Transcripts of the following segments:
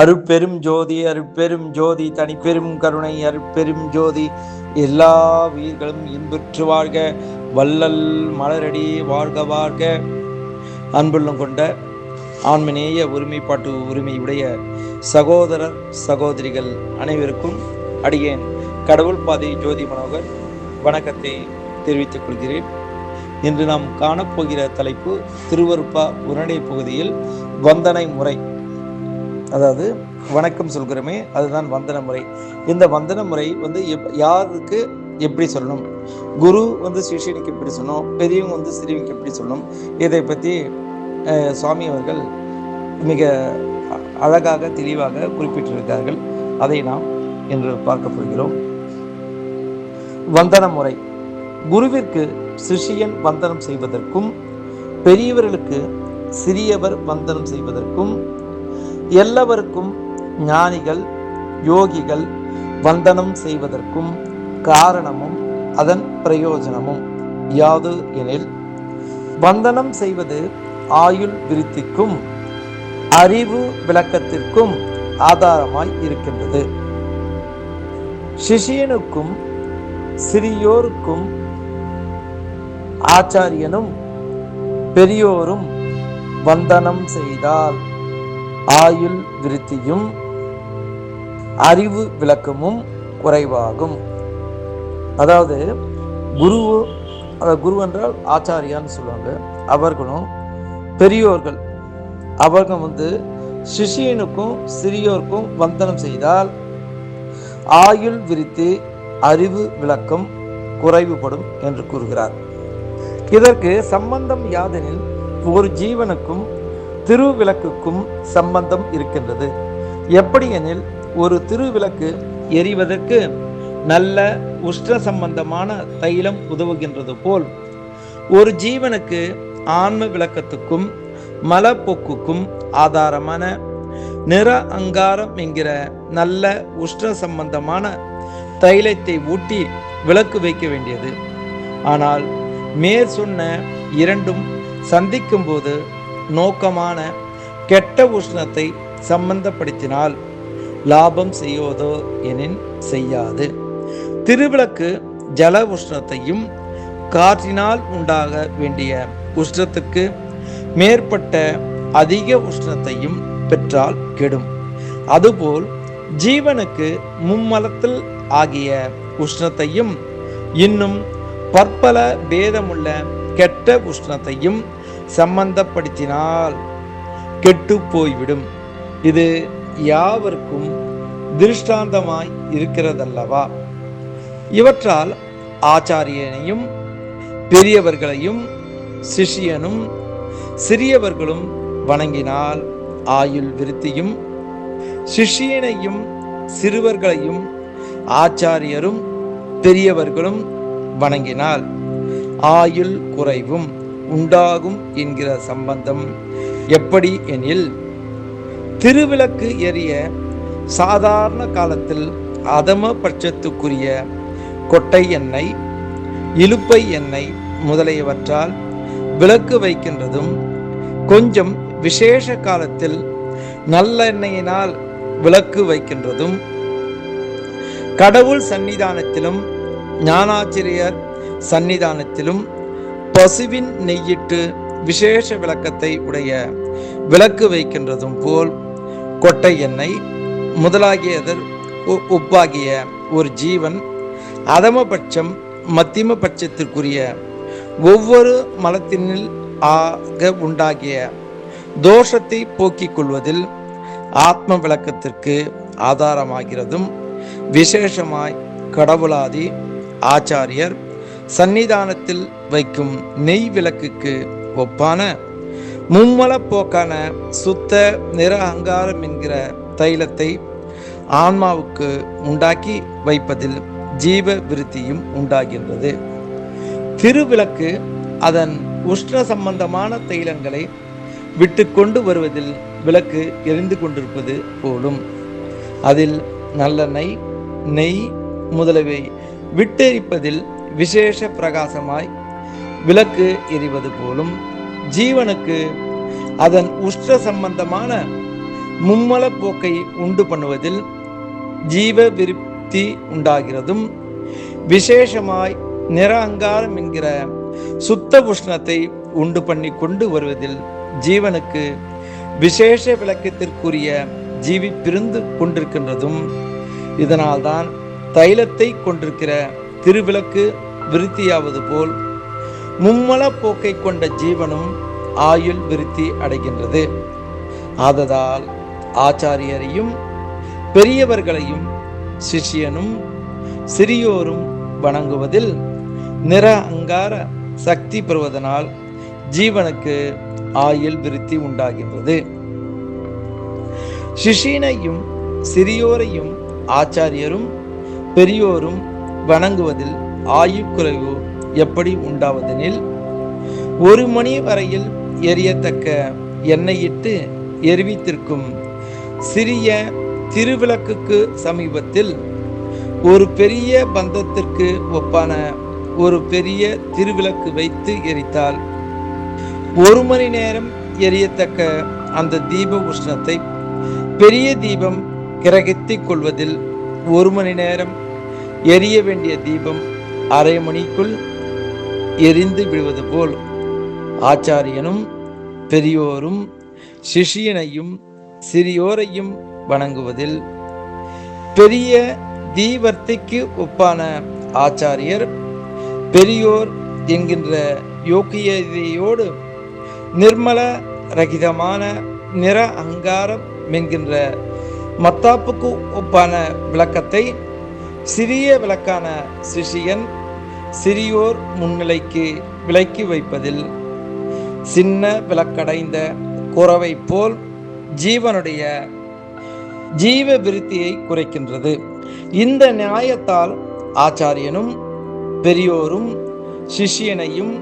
அருப்பெரும் ஜோதி அருப்பெரும் ஜோதி தனிப்பெரும் கருணை அருப்பெரும் ஜோதி. எல்லா உயிர்களும் இன்புற்று வாழ்க வள்ளல் மலரடி வாழ்க வாழ்க. அன்புள்ளம் கொண்ட ஆன்மநேய ஒருமைப்பாட்டு உரிமையுடைய சகோதரர் சகோதரிகள் அனைவருக்கும் அடியேன் கடவுள் பாதை ஜோதி மனோகர் வணக்கத்தை தெரிவித்துக் கொள்கிறேன். இன்று நாம் காணப்போகிற தலைப்பு திருவருப்பா உரடை பகுதியில் வந்தனை முறை. அதாவது வணக்கம் சொல்கிறோமே அதுதான் வந்தன முறை. இந்த வந்தன முறை வந்து எப் யாருக்கு எப்படி சொல்லணும்? குரு வந்து சிஷியனுக்கு எப்படி சொல்லணும்? பெரியவங்க வந்து சிறியவங்க எப்படி சொல்லணும்? இதை பற்றி அஹ், சுவாமி அவர்கள் மிக அ- அழகாக தெளிவாக குறிப்பிட்டிருக்கிறார்கள். அதை நாம் இன்று பார்க்க போகிறோம். வந்தன முறை. குருவிற்கு சிஷியன் வந்தனம் செய்வதற்கும் பெரியவர்களுக்கு சிறியவர் வந்தனம் செய்வதற்கும் எல்லாவருக்கும் ஞானிகள் யோகிகள் வந்தனம் செய்வதற்கும் காரணமும் அதன் பிரயோஜனமும். யாது எனில் வந்தனம் செய்வது ஆயுள் விருத்திக்கும் அறிவு விளக்கத்திற்கும் ஆதாரமாய் இருக்கின்றது. சிஷியனுக்கும் சிறியோருக்கும் ஆச்சாரியனும் பெரியோரும் வந்தனம் செய்தால் ஆயுள் விருத்தியும் அறிவு விளக்கமும் குறைவாகும். அதாவது குரு குரு என்றால் ஆச்சாரியான்னு சொல்லுவாங்க. அவர்களும் பெரியோர்கள். அவர்கள் வந்து சிஷியனுக்கும் சிறியோருக்கும் வந்தனம் செய்தால் ஆயுள் விருத்தி அறிவு விளக்கம் குறைவுபடும் என்று கூறுகிறார். இதற்கு சம்பந்தம் யாதெனில் ஒரு ஜீவனுக்கும் திருவிளக்குக்கும் சம்பந்தம் இருக்கின்றது. எப்படி எனில் ஒரு திருவிளக்கு எரிவதற்கு நல்ல உஷ்ண சம்பந்தமான தைலம் உதவுகின்றது போல் ஒரு ஜீவனுக்கு ஆன்ம விளக்கத்துக்கும் மலப்போக்குக்கும் ஆதாரமான நிற அங்காரம் என்கிற நல்ல உஷ்ண சம்பந்தமான தைலத்தை ஊட்டி விளக்கு வைக்க வேண்டியது. ஆனால் மேற் சொன்ன இரண்டும் சந்திக்கும் போது நோக்கமான கெட்ட உஷ்ணத்தை சம்பந்தப்படுத்தினால் லாபம் செய்வதோ எனின் செய்யாது. திருவிளக்கு ஜல உஷ்ணத்தையும் காற்றினால் உண்டாக வேண்டிய உஷ்ணத்துக்கு மேற்பட்ட அதிக உஷ்ணத்தையும் பெற்றால் கெடும். அதுபோல் ஜீவனுக்கு மும்மலத்தில் ஆகிய உஷ்ணத்தையும் இன்னும் பற்பல பேதமுள்ள கெட்ட உஷ்ணத்தையும் சம்பந்தப்படுத்தினால் கெட்டு போய்விடும் இது யாவருக்கும் திருஷ்டாந்தமாய் இருக்கிறதல்லவா? இவற்றால் ஆச்சாரியனையும் பெரியவர்களையும் சிஷியனும் சிறியவர்களும் வணங்கினால் ஆயுள் விருத்தியும் சிஷியனையும் சிறுவர்களையும் ஆச்சாரியரும் பெரியவர்களும் வணங்கினால் ஆயுள் குறைவும். உண்டாகும் என்கிற சம்பந்தம். எப்படி எனில் திருவிளக்கு எரிய சாதாரண காலத்தில் அதம பட்சத்துக்குரிய கொட்டை எண்ணெய் இலுப்பை எண்ணெய் முதலியவற்றால் விளக்கு வைக்கின்றதும் கொஞ்சம் விசேஷ காலத்தில் நல்லெண்ணெயினால் விளக்கு வைக்கின்றதும் கடவுள் சன்னிதானத்திலும் ஞானாச்சிரியர் சன்னிதானத்திலும் பசுவின் நெய்யிட்டு விசேஷ விளக்கத்தை உடைய விளக்கு வைக்கின்றதும் போல் கொட்டை எண்ணெய் முதலாகியதர் உ- உப்பாகிய ஒரு ஜீவன் அதமபட்சம் மத்தியம பட்சத்திற்குரிய ஒவ்வொரு மலத்தினில் ஆக உண்டாகிய தோஷத்தை போக்கிக் கொள்வதில் ஆத்ம விளக்கத்திற்கு ஆதாரமாகிறதும் விசேஷமாய் கடவுளாதி ஆச்சாரியர் சந்நிதானத்தில் வைக்கும் நெய் விளக்குக்கு ஒப்பான மும்மலப்போக்கான சுத்த நிற அங்காரம் என்கிற தைலத்தை ஆன்மாவுக்கு உண்டாக்கி வைப்பதில் ஜீவ விருத்தியும் உண்டாகின்றது. திருவிளக்கு அதன் உஷ்ண சம்பந்தமான தைலங்களை விட்டு கொண்டு வருவதில் விளக்கு எரிந்து கொண்டிருப்பது போலும். அதில் நல்லெண்ணெய் நெய் முதலவை விட்டெரிப்பதில் விசேஷ பிரகாசமாய் விளக்கு எரிவது போலும் ஜீவனுக்கு அதன் உஷ்ண சம்பந்தமான மும்மல போக்கை உண்டு பண்ணுவதில் ஜீவ விருப்தி உண்டாகிறதும் விசேஷமாய் நிற அங்காரம் என்கிற சுத்த உஷ்ணத்தை உண்டு பண்ணி கொண்டு வருவதில் ஜீவனுக்கு விசேஷ விளக்கத்திற்குரிய ஜீவி பிரிந்து கொண்டிருக்கின்றதும் இதனால்தான் தைலத்தை கொண்டிருக்கிற திருவிளக்கு விருத்தியாவது போல் மும்மல போக்கை கொண்ட ஜீவனும் ஆயுள் விருத்தி அடைகின்றது. ஆததால் ஆச்சாரியரையும் பெரியவர்களையும் சிஷ்யனும் சிறியோரும் வணங்குவதில் நிற அங்கார சக்தி பெறுவதனால் ஜீவனுக்கு ஆயுள் விருத்தி உண்டாகின்றது. சிஷியனையும் சிறியோரையும் ஆச்சாரியரும் பெரியோரும் வணங்குவதில் ஆயுட்குறைவு எப்படி உண்டாவதெனில் ஒரு மணி வரையில் எரியத்தக்க எண்ணெயிட்டு எரிவித்திருக்கும் சிறிய திருவிளக்குக்கு சமீபத்தில் ஒரு பெரிய பந்தத்திற்கு ஒப்பான ஒரு பெரிய திருவிளக்கு வைத்து எரித்தால் ஒரு மணி நேரம் எரியத்தக்க அந்த தீப உஷ்ணத்தை பெரிய தீபம் கிரகித்திக் கொள்வதில் ஒரு மணி நேரம் எரிய வேண்டிய தீபம் அரை மணிக்குள் எரிந்து விடுவது போல் ஆச்சாரியனும் பெரியோரும் சிஷியனையும் சிறியோரையும் வணங்குவதில் பெரிய தீவர்த்திக்கு ஒப்பான ஆச்சாரியர் பெரியோர் என்கின்ற யோக்கியதையோடு நிர்மல ரகிதமான நிற அங்காரம் என்கின்ற மத்தாப்புக்கு ஒப்பான விளக்கத்தை சிறிய விளக்கான சிஷியன் சிறியோர் முன்னிலைக்கு விலக்கி வைப்பதில் சின்ன விளக்கடைந்த குறவை போல் ஜீவனுடைய ஜீவ விருத்தியை குறைக்கின்றது. இந்த நியாயத்தால் ஆச்சாரியனும் பெரியோரும் சிஷியனையும்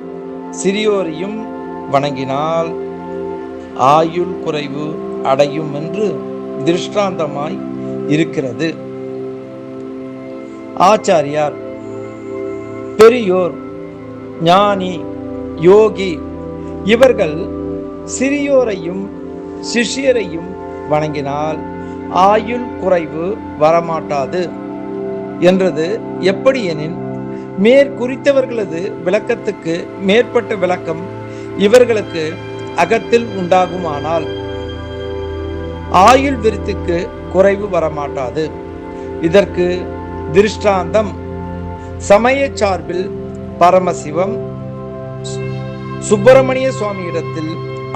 சிறியோரையும் வணங்கினால் ஆயுள் குறைவு அடையும் என்று திருஷ்டாந்தமாய் இருக்கிறது. ஆச்சாரியார் பெரியோர் ஞானி யோகி இவர்கள் சிறியோரையும் சிஷ்யரையும் வணங்கினால் ஆயுள் குறைவு வரமாட்டாது. என்றது எப்படியெனின் மேற்குறித்தவர்களது விளக்கத்துக்கு மேற்பட்ட விளக்கம் இவர்களுக்கு அகத்தில் உண்டாகுமானால் ஆயுள் விருத்திக்கு குறைவு வரமாட்டாது. இதற்கு திருஷ்டாந்தம். சமய சார்பில் பரமசிவம் சுப்பிரமணிய சுவாமியிடத்தில்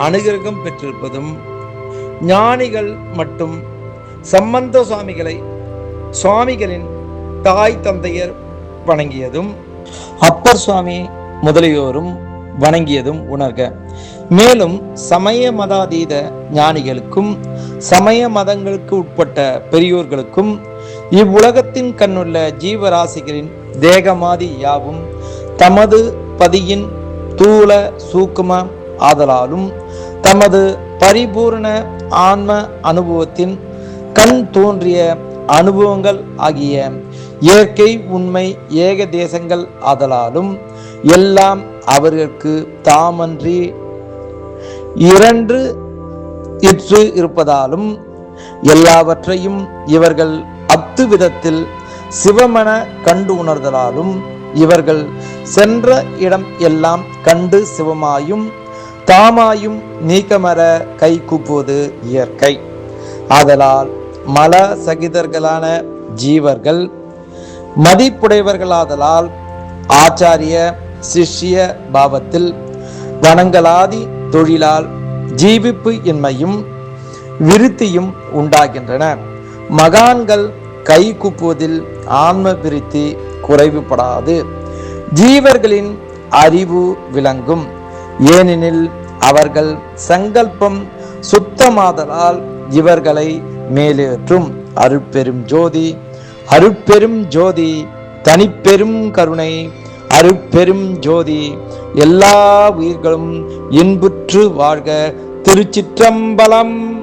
அனுகிரகம் பெற்றிருப்பதும் ஞானிகள் மற்றும் சம்பந்த சுவாமிகளை சுவாமிகளின் தாய் தந்தையர் வணங்கியதும் அப்பர் சுவாமி முதலியோரும் வணங்கியதும் உணர்க. மேலும் சமய மதாதீத ஞானிகளுக்கும் சமய மதங்களுக்கு உட்பட்ட பெரியோர்களுக்கும் இவ்வுலகத்தின் கண்ணுள்ள ஜீவராசிகளின் தேகமாதி யாவும் தமது பதியின் தூள சூக்கும ஆதலாலும் தமது பரிபூர்ண ஆன்ம அனுபவத்தின் கண் தோன்றிய அனுபவங்கள் ஆகிய இயற்கை உண்மை ஏக தேசங்கள் ஆதலாலும் எல்லாம் அவர்களுக்கு தாமன்றி இரண்டு இற்று இருப்பதாலும் எல்லாவற்றையும் இவர்கள் பத்து விதத்தில் சிவமன கண்டு உணர்தலாலும் இவர்கள் சென்ற இடம் எல்லாம் கண்டு சிவமாயும் தாமாயும் நீக்கமர கை கூப்புவது இயற்கை. ஆதலால் மல சகிதர்களான ஜீவர்கள் மதிப்புடையவர்களாதலால் ஆச்சாரிய சிஷ்ய பாவத்தில் வனங்களாதி தொழிலால் ஜீவிப்பு இன்மையும் விருத்தியும் உண்டாகின்றன. மகான்கள் கை குப்புவதில் ஆன்ம பிரித்தி குறைவுபடாது. ஜீவர்களின் அறிவு விளங்கும். ஏனெனில் அவர்கள் சங்கல்பம் சுத்தமாதலால் இவர்களை மேலேற்றும். அருட்பெரும் ஜோதி அருட்பெரும் ஜோதி தனிப்பெரும் கருணை அருட்பெரும் ஜோதி எல்லா உயிர்களும் இன்புற்று வாழ்க. திருச்சிற்றம்பலம்.